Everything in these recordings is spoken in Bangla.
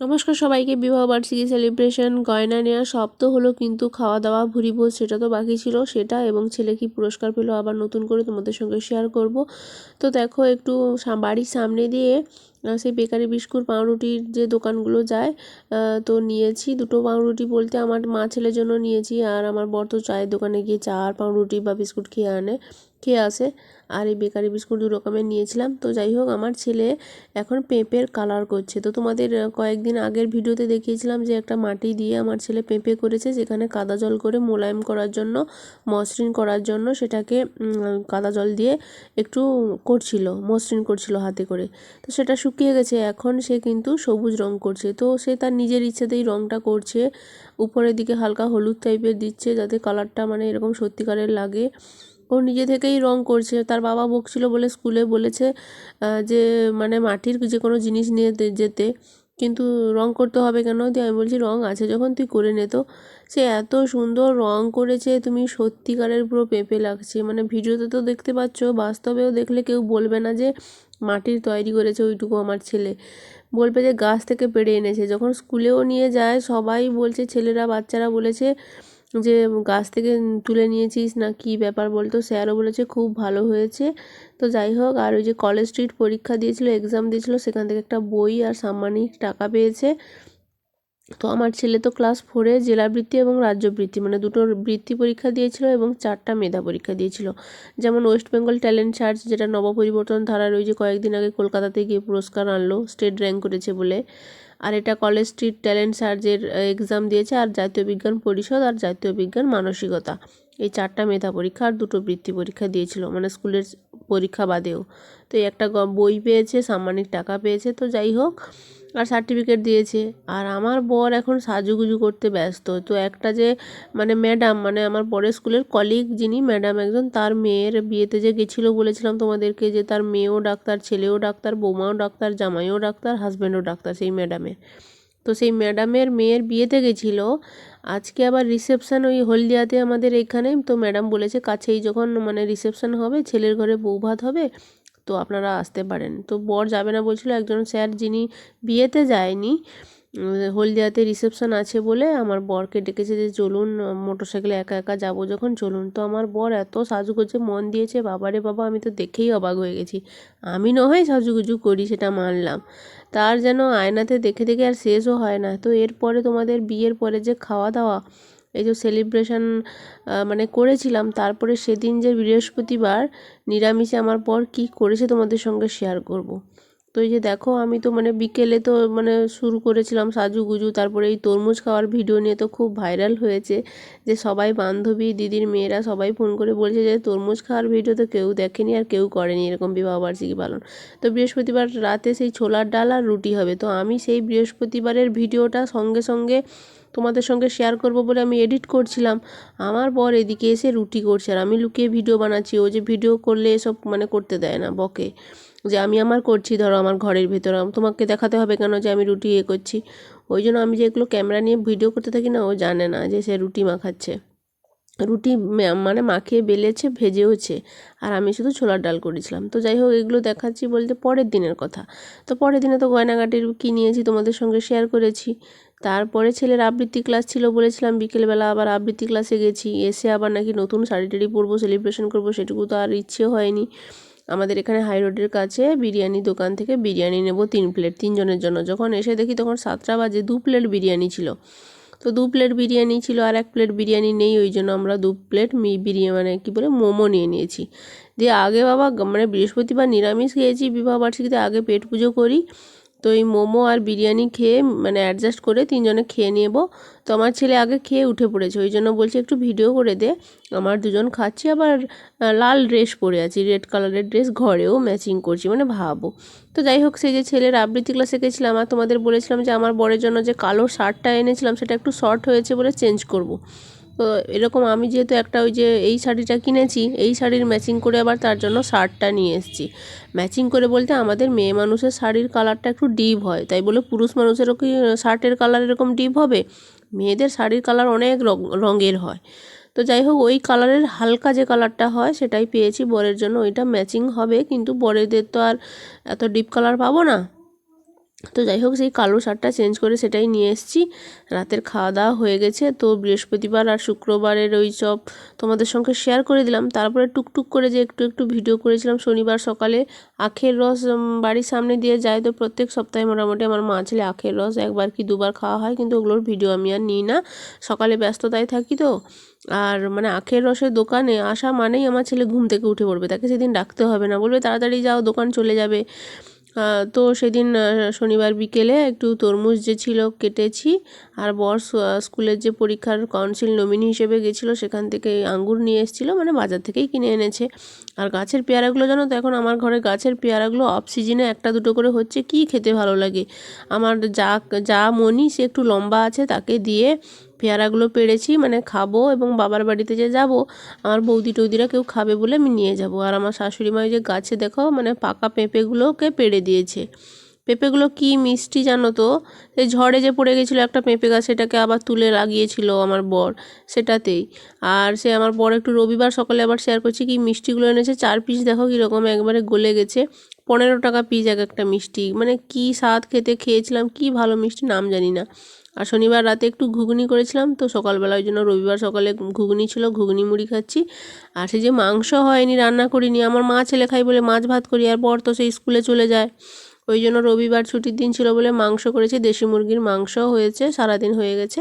নমস্কার সবাইকে, বিবাহ বার্ষিকী সেলিব্রেশন গয়না নেওয়া সব তো হলো কিন্তু খাওয়া দাওয়া ভুরি ভোজ সেটা তো বাকি ছিল, সেটা এবং ছেলে কি পুরস্কার পেল আবার নতুন করে তোমাদের সঙ্গে শেয়ার করব। তো দেখো একটু বাড়ির সামনে দিয়ে সেই বেকারি বিস্কুট, পাউরুটির যে দোকানগুলো যায় তো নিয়েছি দুটো পাউরুটি বলতে আমার মা ছেলের জন্য নিয়েছি আর আমার বর তো চায়ের দোকানে গিয়ে চা আর পাউরুটি বা বিস্কুট খেয়ে আনে। খেয়ে আসে আর এই বেকারি বিস্কুট দু রকমের নিয়েছিলাম। তো যাই হোক, আমার ছেলে এখন পেঁপের কালার করছে। তো তোমাদের কয়েকদিন আগের ভিডিওতে দেখিয়েছিলাম যে একটা মাটি দিয়ে আমার ছেলে পেঁপে করেছে, যেখানে কাদা জল করে মোলায়েম করার জন্য, মসৃণ করার জন্য সেটাকে কাদা জল দিয়ে একটু করছিল, মসৃণ করছিল হাতে করে। তো সেটা শুকিয়ে গেছে, এখন সে কিন্তু সবুজ রং করছে। তো সে তার নিজের ইচ্ছেতেই রংটা করছে, উপরের দিকে হালকা হলুদ টাইপের দিচ্ছে, যাতে কালারটা মানে এরকম সত্যিকারের লাগে। ও নিজে থেকেই রং করছে। তার বাবা বকছিল বলে স্কুলে বলেছে যে মানে মাটির যে কোনো জিনিস নিয়ে যেতে। কিন্তু রং করতে হবে কেন? দিয়ে আমি বলছি, রং আছে যখন তুই করে নে তো। সে এত সুন্দর রং করেছে, তুমি সত্যিকারের পুরো পেঁপে লাগছে। মানে ভিডিওতে তো দেখতে পাচ্ছ, বাস্তবেও দেখলে কেউ বলবে না যে মাটির তৈরি করেছে ওইটুকু আমার ছেলে। বলবে যে গাছ থেকে পেড়ে এনেছে। যখন স্কুলেও নিয়ে যায়, সবাই বলছে, ছেলেরা, বাচ্চারা বলেছে যে গাছ থেকে তুলে নিয়েছিস না কি ব্যাপার বলতো? স্যারও বলেছে খুব ভালো হয়েছে। তো যাই হোক, আর ওই যে কলেজ স্ট্রিট পরীক্ষা দিয়েছিল এক্সাম দিয়েছিল, সেখান থেকে একটা বই আর সাম্মানিক টাকা পেয়েছে। তো আমার ছেলে তো ক্লাস ফোরে জেলা বৃত্তি এবং রাজ্য বৃত্তি মানে দুটো বৃত্তি পরীক্ষা দিয়েছিল এবং চারটা মেধা পরীক্ষা দিয়েছিল। যেমন ওয়েস্ট বেঙ্গল ট্যালেন্ট সার্চ যেটা নবপরিবর্তন ধারার ওই যে কয়েকদিন আগে কলকাতাতে গিয়ে পুরস্কার আনলো স্টেট র্যাঙ্ক করেছে বলে। আর এটা কলেজ স্ট্রিট ট্যালেন্ট সার্জের এক্সাম দিয়েছে আর জাতীয় বিজ্ঞান পরিষদ আর জাতীয় বিজ্ঞান মানসিকতা। এই চারটা মেধা পরীক্ষা আর দুটো বৃত্তি পরীক্ষা দিয়েছিল মানে স্কুলের পরীক্ষা বাদেও। তো একটা বই পেয়েছে, সাম্মানিক টাকা পেয়েছে, তো যাই হোক আর সার্টিফিকেট দিয়েছে। আর আমার বর এখন সাজুগুজু করতে ব্যস্ত। তো একটা যে মানে ম্যাডাম মানে আমার বরের স্কুলের কলিগ যিনি ম্যাডাম একজন, তার মেয়ের বিয়েতে যে গেছিল বলেছিলাম তোমাদেরকে যে, তার মেয়েও ডাক্তার, ছেলেও ডাক্তার, বৌমাও ডাক্তার, জামাইও ডাক্তার হাজব্যান্ডও ডাক্তার সেই ম্যাডামের তো সেই ম্যাডামের মেয়ের বিয়েতে গেছিল। আজকে আবার রিসেপশান ওই হলদিয়াতে আমাদের এখানে। তো ম্যাডাম বলেছে, কাছেই যখন মানে রিসেপশান হবে, ছেলের ঘরে বৌভাত হবে তো আপনারা আসতে পারেন। তো বর যাবে না বলছিল, একজন স্যার যিনি বিয়েতে যায়নি হলদিয়াতে রিসেপশন আছে বলে আমার বরকে ডেকেছে যে, চলুন মোটর সাইকেলে একা একা যাব যখন, চলুন। তো আমার বর এত সাজুগুজে মন দিয়েছে, বাবারে বাবা, আমি তো দেখেই অবাক হয়ে গেছি। আমি নয় সাজুগুজু করি সেটা মানলাম। তার যেন আয়নাতে দেখে দেখে আর শেষও হয় না। তো এরপরে তোমাদের বিয়ের পরে যে খাওয়া দাওয়া এই যে সেলিব্রেশন মানে করেছিলাম, তারপরে সেদিন যে বৃহস্পতিবার নিরামিষে আমার পর কি করেছে তোমাদের সঙ্গে শেয়ার করব। তো এই যে দেখো, আমি তো মানে বিকেলে তো মানে শুরু করেছিলাম সাজুগুজু, তারপরে এই তরমুজ খাওয়ার ভিডিও নিয়ে তো খুব ভাইরাল হয়েছে যে সবাই বান্ধবী, দিদির মেয়েরা সবাই ফোন করে বলছে যে তরমুজ খাওয়ার ভিডিও তো কেউ দেখেনি আর কেউ করেনি এরকম বিবাহবার্ষিকী পালন তো বৃহস্পতিবার রাতে সেই ছোলার ডাল আর রুটি হবে তো আমি সেই বৃহস্পতিবারের ভিডিওটা সঙ্গে সঙ্গে তোমাদের সঙ্গে শেয়ার করব বলে আমি এডিট করছিলাম। আমার বর এদিকে এসে রুটি করছে আর আমি লুকিয়ে ভিডিও বানাচ্ছি। ও যে ভিডিও করলে এসব মানে করতে দেয় না, বকে। যে আমি আমার করছি, ধরো আমার ঘরের ভেতর। তোমাকে দেখাতে হবে কেন যে আমি রুটি এ করছি? ওই জন্য আমি যেগুলো ক্যামেরা নিয়ে ভিডিও করতে থাকি না, ও জানে না যে সে রুটি মাখাচ্ছে। রুটি মানে মাখিয়ে বেলেছে, ভেজেওছে। আর আমি শুধু ছোলার ডাল করেছিলাম। তো যাই হোক, এগুলো দেখাচ্ছি বলতে পরের দিনের কথা। তো পরের দিনে তো গয়নাগাটির কী নিয়েছি তোমাদের সঙ্গে শেয়ার করেছি। তারপরে ছেলের আবৃত্তি ক্লাস ছিল বলেছিলাম, বিকেলবেলা আবার আবৃত্তি ক্লাসে গেছি, এসে আবার নাকি নতুন শাড়ি টাড়ি পরবো সেলিব্রেশন করব, সেটুকু তো আর ইচ্ছে হয়নি। আমাদের এখানে হাই রোডের কাছে বিরিয়ানি দোকান থেকে বিরিয়ানি নেব তিন প্লেট তিনজনের জন্য। যখন এসে দেখি তখন সাতটা বাজে, দু প্লেট বিরিয়ানি ছিল। তো দু প্লেট বিরিয়ানি ছিল আর এক প্লেট বিরিয়ানি নেই, ওই জন্য আমরা দু প্লেট মি বিরিয়ানি মানে কী বলে, মোমো নিয়ে নিয়েছি। দিয়ে আগে বাবা মানে বৃহস্পতিবার নিরামিষ খেয়েছি বিবাহবার্ষিকীতে আগে পেট পুজো করি। তো এই মোমো আর বিরিয়ানি খেয়ে মানে অ্যাডজাস্ট করে তিনজনে খেয়ে নেব তো আমার ছেলে আগে খেয়ে উঠে পড়েছে, ওই জন্য বলছে একটু ভিডিও করে দে। আমার দুজন খাচ্ছি, আবার লাল ড্রেস পরে আছি রেড কালারের ড্রেস ঘরেও ম্যাচিং করছি মানে ভাবো। তো যাই হোক, সেই যে ছেলের আবৃত্তি ক্লাসে গেছিলাম, আর তোমাদের বলেছিলাম যে আমার বরের জন্য যে কালো শার্টটা এনেছিলাম, সেটা একটু শর্ট হয়েছে বলে চেঞ্জ করব। তো এরকম আমি যেহেতু একটা ওই যে এই শাড়িটা কিনেছি, এই শাড়ির ম্যাচিং করে আবার তার জন্য শার্টটা নিয়ে এসেছি। ম্যাচিং করে বলতে আমাদের মেয়ে মানুষের শাড়ির কালারটা একটু ডিপ হয়, তাই বলে পুরুষ মানুষেরও কি শার্টের কালার এরকম ডিপ হবে? মেয়েদের শাড়ির কালার অনেক রঙের হয়। তো যাই হোক, ওই কালারের হালকা যে কালারটা হয় সেটাই পেয়েছি, বরের জন্য ওইটা ম্যাচিং হবে, কিন্তু বরেদের তো আর এত ডিপ কালার পাবো না। তো যাই হোক, সেই কালো শার্টটা চেঞ্জ করে সেটাই নিয়ে এসেছি। রাতের খাওয়া দাওয়া হয়ে গেছে, তো বৃহস্পতিবার আর শুক্রবারের ওই সব তোমাদের সঙ্গে শেয়ার করে দিলাম। তারপরে টুকটুক করে যে একটু একটু ভিডিও করেছিলাম, শনিবার সকালে আখের রস বাড়ির সামনে দিয়ে যায় তো প্রত্যেক সপ্তাহে মোটামুটি আমার মা ছেলে আখের রস একবার কি দুবার খাওয়া হয়, কিন্তু ওগুলোর ভিডিও আমি আর নিই না। সকালে ব্যস্ততায় থাকি তো, আর মানে আখের রসের দোকানে আসা মানেই আমার ছেলে ঘুম থেকে উঠে পড়বে, তাকে সেদিন ডাকতে হবে না, বলবে তাড়াতাড়ি যাও, দোকান চলে যাবে। তো সেদিন শনিবার বিকেলে একটু তরমুজ যে ছিল কেটেছি আর বর স্কুলের যে পরীক্ষার কাউন্সিল নমিনি হিসেবে গেছিল সেখান থেকে আঙ্গুর নিয়ে এসেছিল মানে বাজার থেকেই কিনে এনেছে। আর গাছের পেয়ারাগুলো জানো তো, এখন আমার ঘরে গাছের পেয়ারাগুলো অফ সিজনে একটা দুটো করে হচ্ছে কি খেতে ভালো লাগে। আমার যা যা মনি সে একটু লম্বা আছে, তাকে দিয়ে পেয়ারাগুলো পেড়েছি মানে খাব এবং বাবার বাড়িতে যে যাব, আমার বৌদি টৌদিরা কেউ খাবে বলে আমি নিয়ে যাব। আর আমার শাশুড়ি মা যে গাছে দেখো মানে পাকা পেঁপেগুলোকে পেড়ে দিয়েছে। পেঁপেগুলো কি মিষ্টি জানো তো? এই ঝড়ে যে পড়ে গেছিল একটা পেঁপে গাছ, সেটাকে আবার তুলে লাগিয়েছিল আমার বর সেটাতেই। আর সে আমার বর একটু রবিবার সকালে আবার শেয়ার করছি কি মিষ্টিগুলো এনেছে, চার পিস দেখো কীরকম একবারে গলে গেছে। পনেরো টাকা পিস এক একটা মিষ্টি। মানে কি স্বাদ খেতে খেয়েছিলাম, কি ভালো মিষ্টি নাম জানি না। আর শনিবার রাতে একটু ঘুগনি করেছিলাম, তো সকালবেলা ওই জন্য রবিবার সকালে ঘুগনি ছিল, ঘুগনি মুড়ি খাচ্ছি। আর সেই যে মাংস হয়নি, রান্না করিনি, আমার মা ছেলে খাই বলে মাছ ভাত করি, আর বর তো সেই স্কুলে চলে যায়। ওই জন্য রবিবার ছুটির দিন ছিল বলে মাংস করেছি। দেশি মুরগির মাংস হয়েছে, সারাদিন হয়ে গেছে।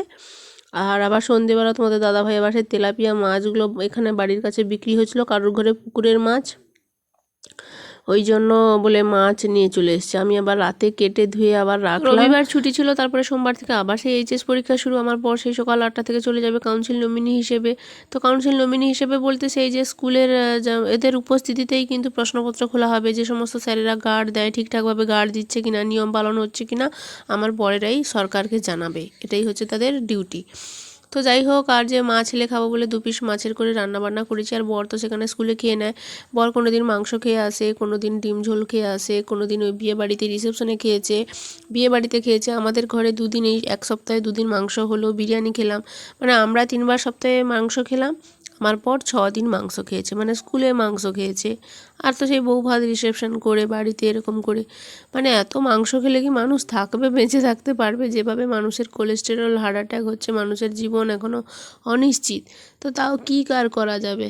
আর আবার সন্ধেবেলা তোমাদের দাদাভাই আবার সেই তেলাপিয়া মাছগুলো এখানে বাড়ির কাছে বিক্রি হয়েছিল। কারোর ঘরে পুকুরের মাছ। ওই জন্য বলে মাছ নিয়ে চলে এসছে। আমি আবার রাতে কেটে ধুয়ে আবার রাখলাম। রবিবার ছুটি ছিল, তারপরে সোমবার থেকে আবার সেই এইচএস পরীক্ষা শুরু। আমার পর সেই সকাল আটটা থেকে চলে যাবে কাউন্সিল নমিনি হিসেবে। তো কাউন্সিল নমিনি হিসেবে বলতে সেই যে স্কুলের এদের উপস্থিতিতেই কিন্তু প্রশ্নপত্র খোলা হবে যে সমস্ত স্যারেরা গার্ড দেয়, ঠিকঠাকভাবে গার্ড দিচ্ছে কিনা, নিয়ম পালন হচ্ছে কিনা, আমার বরেরাই সরকারকে জানাবে। এটাই হচ্ছে তাদের ডিউটি তো যাই হোক, আর যে মা ছেলে খাব বলে দু পিস মাছের করে রান্না বান্না করেছি, আর বর তো সেখানে স্কুলে খেয়ে নেয়। বর কোনো দিন মাংস খেয়ে আসে কোনো দিন ডিম ঝোল খেয়ে আসে কোনো দিন ওই বিয়ে বাড়িতে রিসেপশনে খেয়েছে। বিয়ে বাড়িতে খেয়েছে, আমাদের ঘরে দুদিন এই এক সপ্তাহে দুদিন মাংস হলো, বিরিয়ানি খেলাম। মানে আমরা তিনবার সপ্তাহে মাংস খেলাম আমার পর ছ দিন মাংস খেয়েছে মানে স্কুলে মাংস খেয়েছে। আর তো সেই বউ ভাত রিসেপশন করে, বাড়িতে এরকম করে। মানে এত মাংস খেলে কি মানুষ থাকবে, বেঁচে থাকতে পারবে? যেভাবে মানুষের কোলেস্টেরল হার্ট অ্যাটাক হচ্ছে, মানুষের জীবন এখনও অনিশ্চিত। তো তাও কী কার করা যাবে?